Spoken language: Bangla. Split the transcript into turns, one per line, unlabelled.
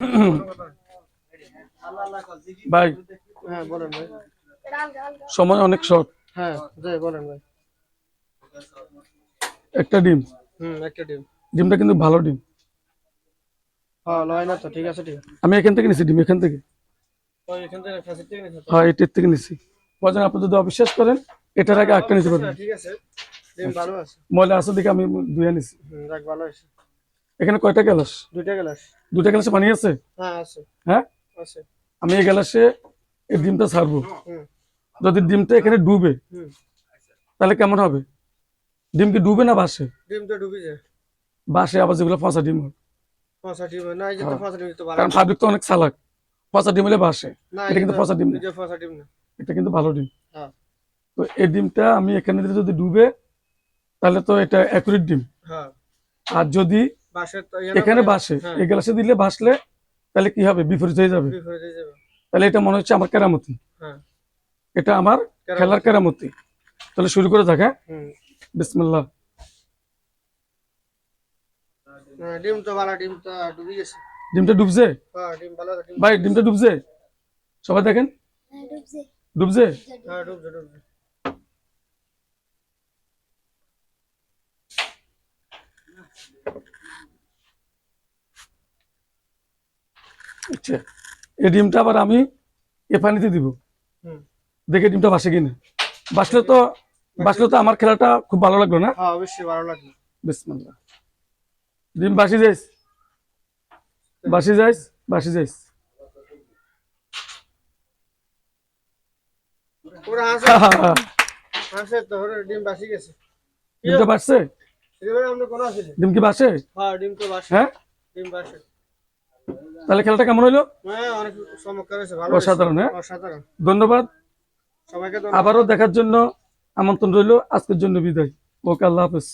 ভাই।
হ্যাঁ বলেন ভাই।
সময় অনেক শর্ট
হ্যাঁ যাই বলেন ভাই।
একটা ডিম।
হুম একটা ডিম।
ডিমটা কিন্তু ভালো ডিম।
হ্যাঁ লয় না তো ঠিক আছে ঠিক আছে।
আমি এখান থেকে নিছি ডিম এখান থেকে।
ওই এখান থেকে ফ্যাসিট থেকে নিতে
হ্যাঁ এটার থেকে নিছি। বাজান আপনি যদি অবিশ্বাস করেন এটার আগে একটা নিতে পারবেন।
ঠিক আছে ডিম ভালো আছে।
ময়লা আছে দেখে আমি ধুয়ে নিছি।
রাখ ভালো আছে
এখানে কয়টা গ্যালাস
দুইটা গ্লাস।
দুটা গ্যালাসে পানি আছে?
হ্যাঁ আছে।
হ্যাঁ?
আছে।
আমি এই গ্যালাসে এই ডিমটা ছাড়বো। যদি ডিমটা এখানে ডুবে তাহলে কেমন হবে? ডিম কি ডুবে না বাসে?
ডিম তো ডুবি যায়।
বাসে আবার যেগুলো ফাঁসা ডিম হয়।
পঁচা ডিম না এই যে তো পঁচা ডিম তো ভালো।
কারণ পাবলিক তো অনেক চালাক। ফাঁসা ডিম হলে বাসে। এটা কিন্তু পচা ডিম না।
এই যে ডিম না।
এটা কিন্তু ভালো ডিম।
হ্যাঁ।
তো এই ডিমটা আমি এখানে যদি ডুবে তাহলে তো এটা অ্যাকুরেট ডিম।
হ্যাঁ।
আর যদি এখানে বাসে
হ্যাঁ।
এই গ্লাসে দিলে বাসলে তাহলে কি হবে? বিপরীত হয়ে যাবে।
বিপরীত হয়ে যাবে।
তাহলে এটা মনে হচ্ছে আমার কেরামতি।
হ্যাঁ।
এটা আমার খেলার কেরামতি। তাহলে শুরু করে থাকে
হুম।
বিসমিল্লাহ।
না, ডিম তো ভালো ডিম তো ডুবি গেছে।
ডিমটা ডুবছে?
হ্যাঁ
ভাই ডিমটা ডুবছে? সবাই দেখেন? ডুবছে।
হ্যাঁ ডুবছে।
আচ্ছা এই ডিমটা আবার আমি এ পানিতে দিব। দেখে ডিমটা বাসে কিনা। বাসলে তো বাসলে তো আমার খেলাটা খুব ভালো লাগল না?
হ্যাঁ অবশ্যই ভালো লাগবে
বিসমিল্লাহ। ডিম বাসি যাইস। বাসি যাইস বাসি যাইস।
ডিম বাসি গেছে।
ডিমটা বাসছে ডিম কি বাসে?
হ্যাঁ ডিম তো বাসে।
হ্যাঁ?
ডিম বাসে।
তাহলে খেলাটা কেমন হইল?
হ্যাঁ।
অসাধারণ হ্যাঁ? ধন্যবাদ।
সবাইকে
আবারও দেখার জন্য আমন্ত্রণ রইল। আজকের জন্য বিদায়। ওকে আল্লাহ হাফেজ।